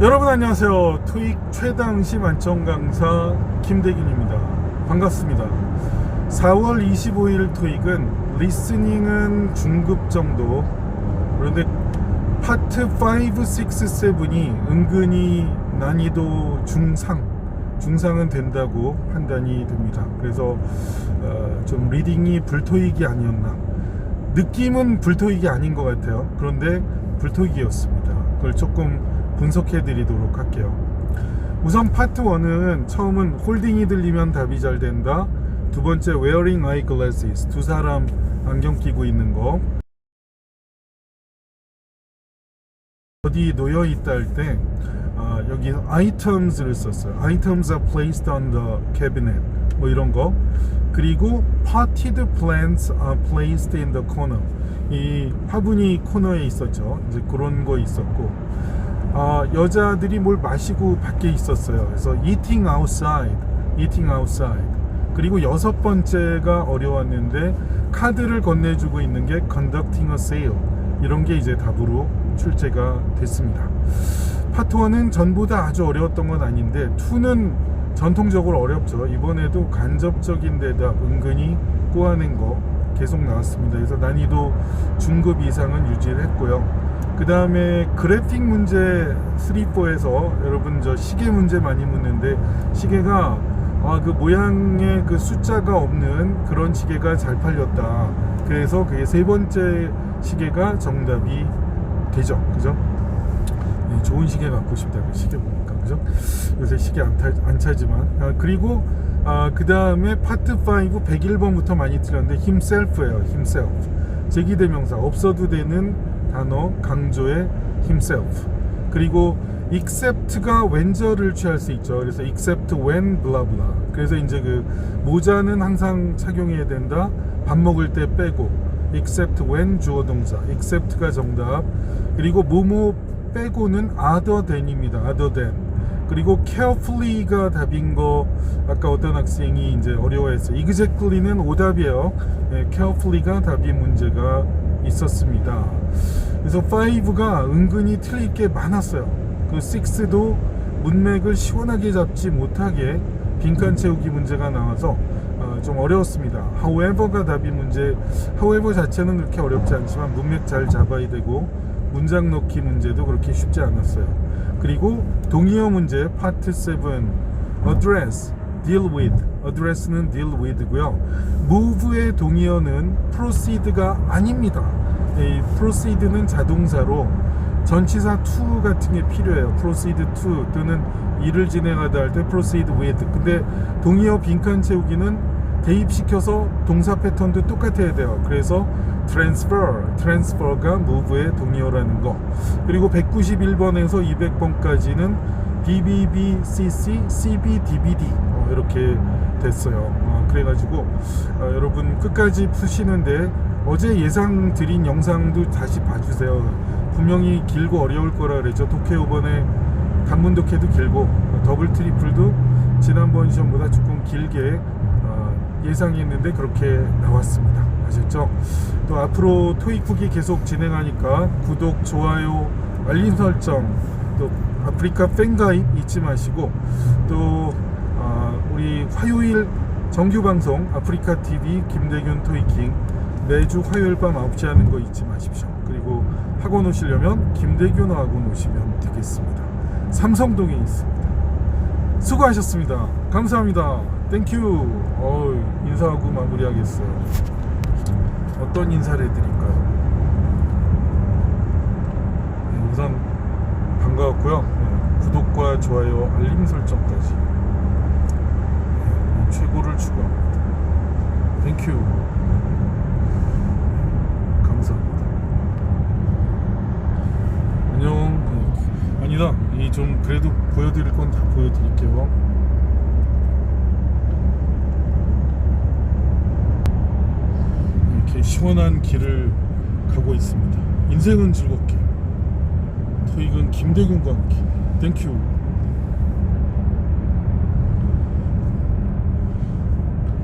여러분 안녕하세요. 토익 최당시 만점 강사 김대균입니다. 반갑습니다. 4월 25일 토익은 리스닝은 중급 정도 그런데 파트 5, 6, 7이 은근히 난이도 중상 중상은 된다고 판단이 됩니다. 그래서 어, 좀 리딩이 불토익이 아니었나 느낌은 불토익이 아닌 것 같아요. 그런데 불토익이었습니다. 그걸 조금 분석해 드리도록 할게요. 우선 파트 1은 처음은 홀딩이 들리면 답이 잘 된다. 두 번째 wearing eyeglasses. 두 사람 안경 끼고 있는 거. 어디 놓여 있다 할때 아, 여기 items를 썼어요. items are placed on the cabinet. 뭐 이런 거. 그리고 potted plants are placed in the corner. 이 화분이 코너에 있었죠. 이제 그런 거 있었고. 아, 여자들이 뭘 마시고 밖에 있었어요. 그래서 eating outside, eating outside. 그리고 여섯 번째가 어려웠는데 카드를 건네주고 있는 게 conducting a sale. 이런 게 이제 답으로 출제가 됐습니다. 파트 1은 전보다 아주 어려웠던 건 아닌데 2는 전통적으로 어렵죠. 이번에도 간접적인 대답 은근히 꼬아낸 거 계속 나왔습니다. 그래서 난이도 중급 이상은 유지를 했고요. 그 다음에 그래픽 문제 3, 4에서 여러분 저 시계 문제 많이 묻는데 시계가 아, 그 모양의 그 숫자가 없는 그런 시계가 잘 팔렸다. 그래서 그게 세 번째 시계가 정답이 되죠. 그죠? 예, 좋은 시계 갖고 싶다. 그 시계 보니까. 그죠? 요새 시계 안, 타, 안 차지만. 아, 그리고 아, 그 다음에 파트 5 101번부터 많이 틀렸는데 himself예요. himself. 제기대명사 없어도 되는 단어 강조의 himself. 그리고 except가 when절을 취할 수 있죠. 그래서 except when blah blah. 그래서 이제 그 모자는 항상 착용해야 된다. 밥 먹을 때 빼고 except when 주어 동사. except가 정답. 그리고 뭐뭐 빼고는 other than입니다. other than. 그리고 carefully가 답인 거 아까 어떤 학생이 이제 어려워했어요. exactly는 오답이에요. 예, carefully가 답인 문제가 있었습니다. 그래서 5가 은근히 틀릴 게 많았어요. 그 6도 문맥을 시원하게 잡지 못하게 빈칸 채우기 문제가 나와서 어, 좀 어려웠습니다. however가 답이 문제, however 자체는 그렇게 어렵지 않지만 문맥 잘 잡아야 되고 문장 넣기 문제도 그렇게 쉽지 않았어요. 그리고 동의어 문제 파트 7 address, deal with, address는 deal with고요. move의 동의어는 proceed가 아닙니다. 이 proceed는 자동사로 전치사 to 같은 게 필요해요. proceed to 또는 일을 진행하다 할 때 proceed with. 근데 동의어 빈칸 채우기는 대입시켜서 동사 패턴도 똑같아야 돼요. 그래서 transfer, transfer가 move의 동의어라는 거. 그리고 191번에서 200번까지는 BBBCC, CBDBD 어, 이렇게 됐어요. 어, 그래가지고 어, 여러분 끝까지 푸시는데 어제 예상 드린 영상도 다시 봐주세요. 분명히 길고 어려울 거라 그랬죠. 독해 5번에 단문 독해도 길고 어, 더블 트리플도 지난번 시험보다 조금 길게 어, 예상했는데 그렇게 나왔습니다. 아셨죠? 또 앞으로 토익 후기 계속 진행하니까 구독, 좋아요, 알림 설정, 또 아프리카 팬가입 잊지 마시고 또 아, 우리 화요일 정규 방송 아프리카 TV 김대균 토익킹 매주 화요일 밤 9시 하는 거 잊지 마십시오. 그리고 학원 오시려면 김대균 학원 오시면 되겠습니다. 삼성동에 있습니다. 수고하셨습니다. 감사합니다. 땡큐. 어 인사하고 마무리하겠어요. 어떤 인사를 해드릴까요? 네, 우선 반가웠고요. 네, 구독과 좋아요, 알림 설정까지 네, 최고를 추구합니다. 땡큐. 감사합니다. 안녕. 네, 아니다. 이 좀 그래도 보여드릴 건 다 보여드릴게요. 이렇게 시원한 길을 가고 있습니다. 인생은 즐겁게. 토익은 김대균과 함께. 땡큐.